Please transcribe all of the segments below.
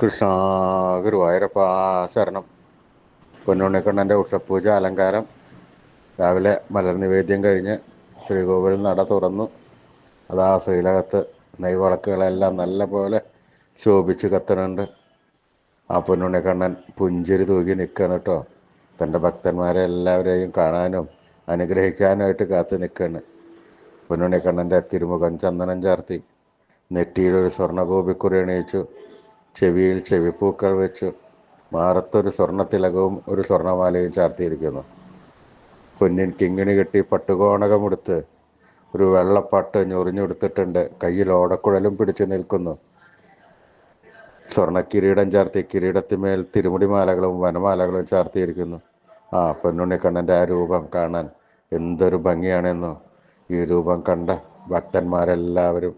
കൃഷ്ണ ഗുരുവായൂരപ്പ ശരണം. പൊന്നുണ്ണിക്കണ്ണന്റെ ഉഷപ്പൂജ അലങ്കാരം. രാവിലെ മലർ നിവേദ്യം കഴിഞ്ഞ് ശ്രീകോവിൽ നട തുറന്നു. അതാ ശ്രീലകത്ത് നെയ്വിളക്കുകളെല്ലാം നല്ല പോലെ ശോഭിച്ച് കത്തണുണ്ട് ആ പൊന്നുണ്ണിക്കണ്ണൻ പുഞ്ചിരി തൂകി നിൽക്കണം കേട്ടോ. തന്റെ ഭക്തന്മാരെ എല്ലാവരെയും കാണാനും അനുഗ്രഹിക്കാനുമായിട്ട് കാത്ത് നിൽക്കുകയാണ് പൊന്നുണ്ണിക്കണ്ണന്റെ തിരുമുഖം ചന്ദനം ചാർത്തി. നെറ്റിയിലൊരു സ്വർണഗോപിക്കുറി അണിയിച്ചു ചെവിയിൽ ചെവിപ്പൂക്കൾ വെച്ചു മാറത്തൊരു സ്വർണത്തിലകവും ഒരു സ്വർണമാലയും ചാർത്തിയിരിക്കുന്നു. പൊന്നിൻ കിങ്ങിണി കെട്ടി പട്ടുകോണകമെടുത്ത് ഒരു വെള്ളപ്പാട്ട് ഞൊറിഞ്ഞെടുത്തിട്ടുണ്ട്. കയ്യിൽ ഓടക്കുഴലും പിടിച്ചു നിൽക്കുന്നു. സ്വർണ കിരീടം ചാർത്തി കിരീടത്തിന്മേൽ തിരുമുടിമാലകളും വനമാലകളും ചാർത്തിയിരിക്കുന്നു. ആ പൊന്നുണ്ണിക്കണ്ണന്റെ ആ രൂപം കാണാൻ എന്തൊരു ഭംഗിയാണെന്നോ. ഈ രൂപം കണ്ട ഭക്തന്മാരെല്ലാവരും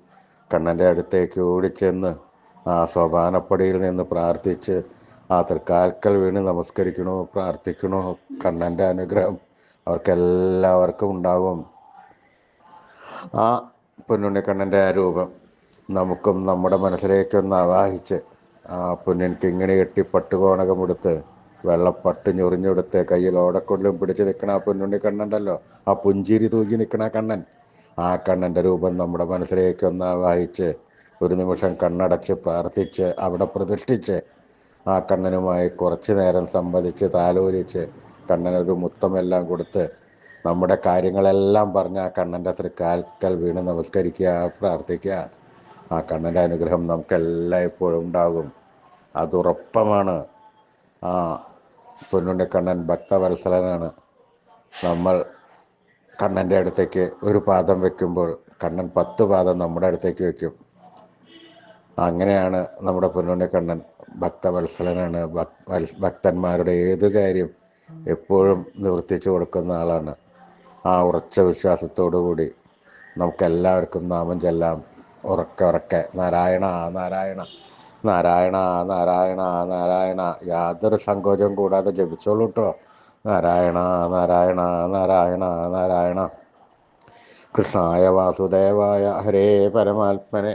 കണ്ണന്റെ അടുത്തേക്ക് ഓടിച്ചെന്ന് ആ സോപാനപ്പടിയിൽ നിന്ന് പ്രാർത്ഥിച്ച് ആ തൃക്കാൽക്കൽ വീണ് നമസ്കരിക്കണോ പ്രാർത്ഥിക്കണോ കണ്ണന്റെ അനുഗ്രഹം അവർക്കെല്ലാവർക്കും ഉണ്ടാകും ആ പൊന്നുണ്ണിക്കണ്ണന്റെ ആ രൂപം നമുക്കും നമ്മുടെ മനസ്സിലേക്കൊന്ന് ആവാഹിച്ച് ആ പൊന്നിൻ കിങ്ങിണി കെട്ടി പട്ടുകോണകമെടുത്ത് വെള്ളപ്പട്ട് ഞൊറിഞ്ഞെടുത്ത് കയ്യിൽ ഓടക്കൊള്ളും പിടിച്ച് നിൽക്കണ ആ പൊന്നുണ്ണി ആ പുഞ്ചിരി തൂങ്ങി നിൽക്കണ കണ്ണൻ. ആ കണ്ണന്റെ രൂപം നമ്മുടെ മനസ്സിലേക്കൊന്ന് ആവാഹിച്ച് ഒരു നിമിഷം കണ്ണടച്ച് പ്രാർത്ഥിച്ച് അവിടെ പ്രതിഷ്ഠിച്ച് ആ കണ്ണനുമായി കുറച്ച് നേരം സംവദിച്ച് താലോലിച്ച് കണ്ണനൊരു മുത്തമെല്ലാം കൊടുത്ത് നമ്മുടെ കാര്യങ്ങളെല്ലാം പറഞ്ഞ് ആ കണ്ണന്റെ തൃക്കാൽക്കൽ വീണ് നമസ്കരിക്കുക പ്രാർത്ഥിക്കുക. ആ കണ്ണന്റെ അനുഗ്രഹം നമുക്കെല്ലാം എപ്പോഴും ഉണ്ടാകും. അതുറപ്പമാണ്. ആ പൊന്നുണ്ണിക്കണ്ണൻ ഭക്തവത്സലനാണ്. നമ്മൾ കണ്ണന്റെ അടുത്തേക്ക് ഒരു പാദം വെക്കുമ്പോൾ കണ്ണൻ പത്ത് പാദം നമ്മുടെ അടുത്തേക്ക് വെക്കും. അങ്ങനെയാണ് നമ്മുടെ പൊന്നുണ്ണിക്കണ്ണൻ ഭക്തവത്സലനാണ് ഭക്തന്മാരുടെ ഏത് കാര്യം എപ്പോഴും നിവർത്തിച്ചു കൊടുക്കുന്ന ആളാണ്. ആ ഉറച്ച വിശ്വാസത്തോടു കൂടി നമുക്കെല്ലാവർക്കും നാമം ചെല്ലാം. ഉറക്കെ ഉറക്കെ. നാരായണ നാരായണ നാരായണ നാരായണ നാരായണ. യാതൊരു സങ്കോചവും കൂടാതെ ജപിച്ചോളൂ കേട്ടോ നാരായണ നാരായണ നാരായണ നാരായണ. കൃഷ്ണായ വാസുദേവായ ഹരേ പരമാത്മനെ.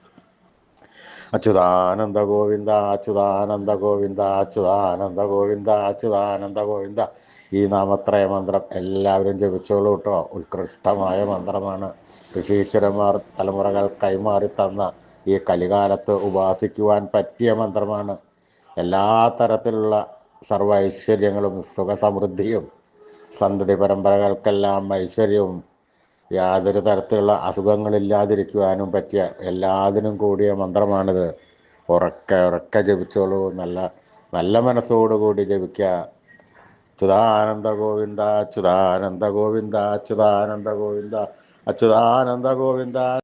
അച്യുതാനന്ദ ഗോവിന്ദ അച്യുതാനന്ദ ഗോവിന്ദ അച്യുതാനന്ദ ഗോവിന്ദ അച്യുതാനന്ദ ഗോവിന്ദ ഈ നാമത്രയ മന്ത്രം എല്ലാവരും ജപിച്ചോളൂ കേട്ടോ ഉത്കൃഷ്ടമായ മന്ത്രമാണ്. ഋഷീശ്വരന്മാർ തലമുറകൾ കൈമാറി തന്ന ഈ കലികാലത്ത് ഉപാസിക്കുവാൻ പറ്റിയ മന്ത്രമാണ്. എല്ലാ തരത്തിലുള്ള സർവ ഐശ്വര്യങ്ങളും സുഖസമൃദ്ധിയും സന്തതി പരമ്പരകൾക്കെല്ലാം ഐശ്വര്യവും യാതൊരു തരത്തിലുള്ള അസുഖങ്ങളില്ലാതിരിക്കുവാനും പറ്റിയ എല്ലാതിനും കൂടിയ മന്ത്രമാണിത്. ഉറക്കെ ഉറക്കെ ജപിച്ചോളൂ. നല്ല നല്ല മനസ്സോടുകൂടി ജപിക്കുക അച്യുതാനന്ദ ഗോവിന്ദ അച്യുതാനന്ദ ഗോവിന്ദ അച്യുതാനന്ദ ഗോവിന്ദ അച്യുതാനന്ദ ഗോവിന്ദ.